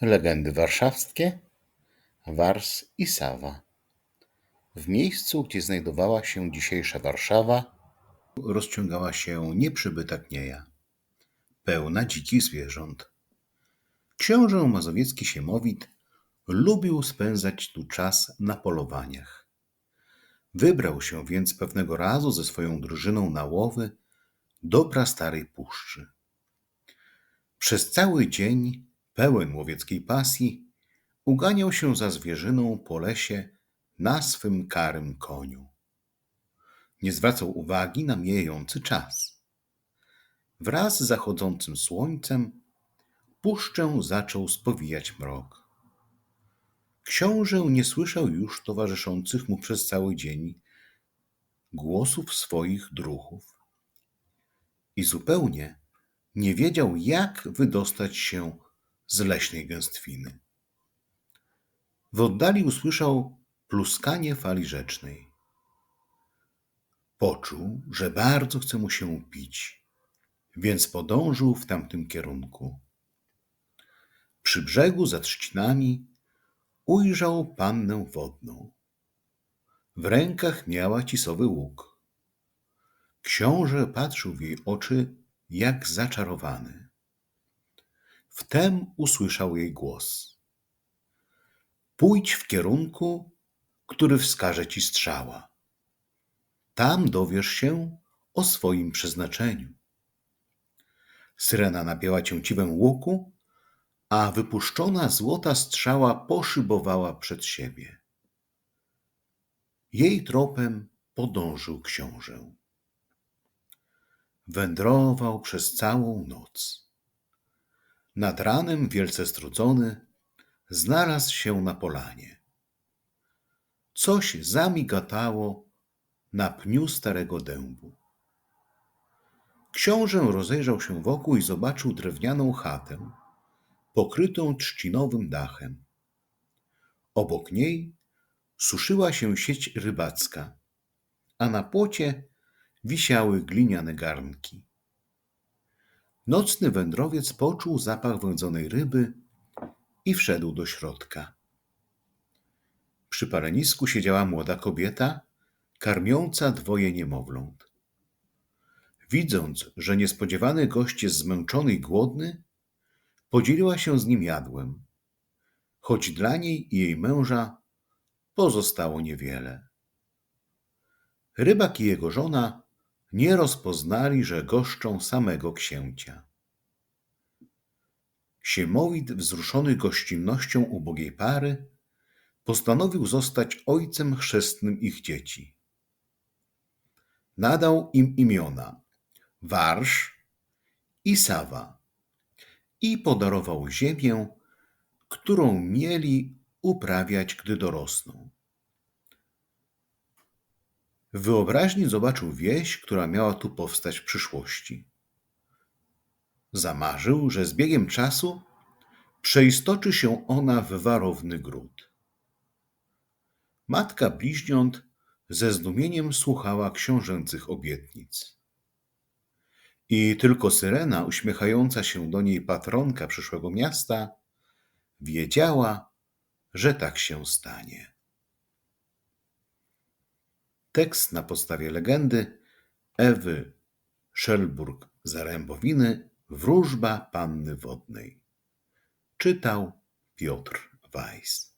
Legendy warszawskie, Wars i Sawa. W miejscu, gdzie znajdowała się dzisiejsza Warszawa, rozciągała się nieprzybyta knieja, pełna dzikich zwierząt. Książę mazowiecki Siemowit lubił spędzać tu czas na polowaniach. Wybrał się więc pewnego razu ze swoją drużyną na łowy do prastarej puszczy. Przez cały dzień pełen łowieckiej pasji, uganiał się za zwierzyną po lesie na swym karym koniu. Nie zwracał uwagi na mijający czas. Wraz z zachodzącym słońcem puszczę zaczął spowijać mrok. Książę nie słyszał już towarzyszących mu przez cały dzień głosów swoich druhów i zupełnie nie wiedział, jak wydostać się z leśnej gęstwiny. W oddali usłyszał pluskanie fali rzecznej. Poczuł, że bardzo chce mu się pić, więc podążył w tamtym kierunku. Przy brzegu za trzcinami ujrzał pannę wodną. W rękach miała cisowy łuk. Książę patrzył w jej oczy jak zaczarowany. Wtem usłyszał jej głos. Pójdź w kierunku, który wskaże ci strzała. Tam dowiesz się o swoim przeznaczeniu. Syrena napięła cięciwem łuku, a wypuszczona złota strzała poszybowała przed siebie. Jej tropem podążył książę. Wędrował przez całą noc. Nad ranem wielce strudzony znalazł się na polanie. Coś zamigatało na pniu starego dębu. Książę rozejrzał się wokół i zobaczył drewnianą chatę, pokrytą trzcinowym dachem. Obok niej suszyła się sieć rybacka, a na płocie wisiały gliniane garnki. Nocny wędrowiec poczuł zapach wędzonej ryby i wszedł do środka. Przy parenisku siedziała młoda kobieta, karmiąca dwoje niemowląt. Widząc, że niespodziewany gość jest zmęczony i głodny, podzieliła się z nim jadłem, choć dla niej i jej męża pozostało niewiele. Rybak i jego żona nie rozpoznali, że goszczą samego księcia. Siemowit, wzruszony gościnnością ubogiej pary, postanowił zostać ojcem chrzestnym ich dzieci. Nadał im imiona Warsz i Sawa i podarował ziemię, którą mieli uprawiać, gdy dorosną. W wyobraźni zobaczył wieś, która miała tu powstać w przyszłości. Zamarzył, że z biegiem czasu przeistoczy się ona w warowny gród. Matka bliźniąt ze zdumieniem słuchała książęcych obietnic. I tylko syrena, uśmiechająca się do niej patronka przyszłego miasta, wiedziała, że tak się stanie. Tekst na podstawie legendy Ewy Szelburg-Zarębowiny Wróżba Panny Wodnej. Czytał Piotr Weiss.